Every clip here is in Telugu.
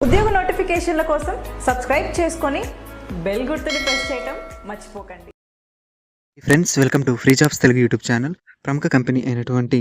ఉద్యోగ నోటిఫికేషన్ల కోసం సబ్స్క్రైబ్ చేసుకొని బెల్ గుర్తుని ప్రెస్ చేయటం మర్చిపోకండి. Friends welcome to free jobs Telugu YouTube channel ప్రముఖ కంపెనీ అయినటువంటి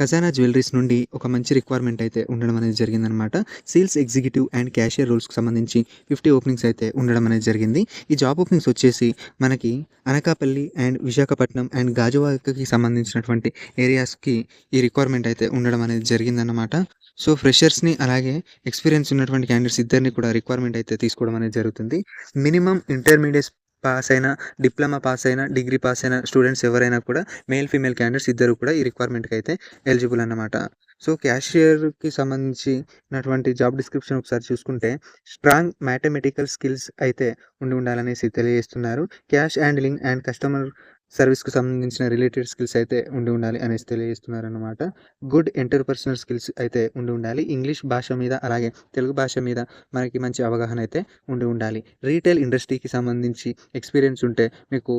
ఖజానా జ్యువెలరీస్ నుండి ఒక మంచి రిక్వైర్మెంట్ అయితే ఉండడం అనేది జరిగిందనమాట సేల్స్ ఎగ్జిక్యూటివ్ అండ్ క్యాషియర్ రోల్స్కి సంబంధించి ఫిఫ్టీ ఓపెనింగ్స్ అయితే ఉండడం అనేది జరిగింది. ఈ జాబ్ ఓపెనింగ్స్ వచ్చేసి మనకి అనకాపల్లి అండ్ విశాఖపట్నం అండ్ గాజువాకకి సంబంధించినటువంటి ఏరియాస్కి ఈ రిక్వైర్మెంట్ అయితే ఉండడం అనేది జరిగిందన్నమాట. సో ఫ్రెషర్స్ని అలాగే ఎక్స్పీరియన్స్ ఉన్నటువంటి క్యాండిడేట్స్ ఇద్దరిని కూడా రిక్వైర్మెంట్ అయితే తీసుకోవడం అనేది జరుగుతుంది. మినిమం ఇంటర్మీడియట్ పాస్ అయిన డిప్లొమా పాస్ అయిన డిగ్రీ పాస్ అయిన స్టూడెంట్స్ ఎవరైనా కూడా మేల్ ఫీమేల్ క్యాండిడేట్స్ ఇద్దరు కూడా ఈ రిక్వైర్మెంట్కి అయితే ఎలిజిబుల్ అన్నమాట. సో క్యాషియర్కి సంబంధించినటువంటి జాబ్ డిస్క్రిప్షన్ ఒకసారి చూసుకుంటే స్ట్రాంగ్ మ్యాథమెటికల్ స్కిల్స్ అయితే ఉండి ఉండాలనేసి తెలియజేస్తున్నారు. క్యాష్ హ్యాండ్లింగ్ అండ్ కస్టమర్ సర్వీస్కి సంబంధించిన రిలేటెడ్ స్కిల్స్ అయితే ఉండి ఉండాలి అనేసి తెలియజేస్తున్నారనమాట గుడ్ ఇంటర్పర్సనల్ స్కిల్స్ అయితే ఉండి ఉండాలి. ఇంగ్లీష్ భాష మీద అలాగే తెలుగు భాష మీద మనకి మంచి అవగాహన అయితే ఉండి ఉండాలి. రీటైల్ ఇండస్ట్రీకి సంబంధించి ఎక్స్పీరియన్స్ ఉంటే మీకు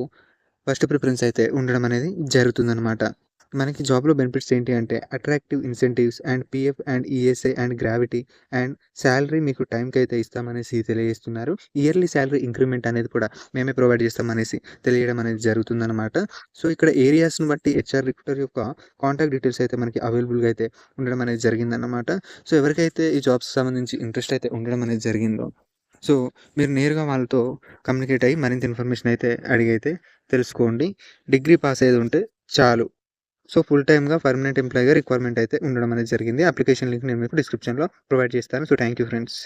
ఫస్ట్ ప్రిఫరెన్స్ అయితే ఉండడం అనేది జరుగుతుందన్నమాట. మనకి జాబ్లో బెనిఫిట్స్ ఏంటి అంటే attractive incentives and PF and ESI and gratuity and salary మీకు టైంకి అయితే ఇస్తామనేసి తెలియజేస్తున్నారు. ఇయర్లీ శాలరీ ఇంక్రిమెంట్ అనేది కూడా మేమే ప్రొవైడ్ చేస్తామనేసి తెలియడం అనేది జరుగుతుందన్నమాట. సో ఇక్కడ ఏరియాస్ను బట్టి హెచ్ఆర్ రిక్రూటర్ యొక్క కాంటాక్ట్ డీటెయిల్స్ అయితే మనకి అవైలబుల్గా అయితే ఉండడం అనేది జరిగిందన్నమాట. సో ఎవరికైతే ఈ జాబ్స్ సంబంధించి ఇంట్రెస్ట్ అయితే ఉండడం అనేది జరిగిందో సో మీరు నేరుగా వాళ్ళతో కమ్యూనికేట్ అయ్యి మరింత ఇన్ఫర్మేషన్ అయితే అడిగి అయితే తెలుసుకోండి. డిగ్రీ పాస్ అయ్యేది ఉంటే చాలు. సో ఫుల్ టైమ్గా పర్మనెంట్ ఎంప్లాయీగా రిక్వైర్మెంట్ అయితే ఉండడం అనేది జరిగింది. అప్లికేషన్ లింక్ నేను మీకు డిస్క్రిప్షన్లో ప్రొవైడ్ చేస్తాను. So thank you friends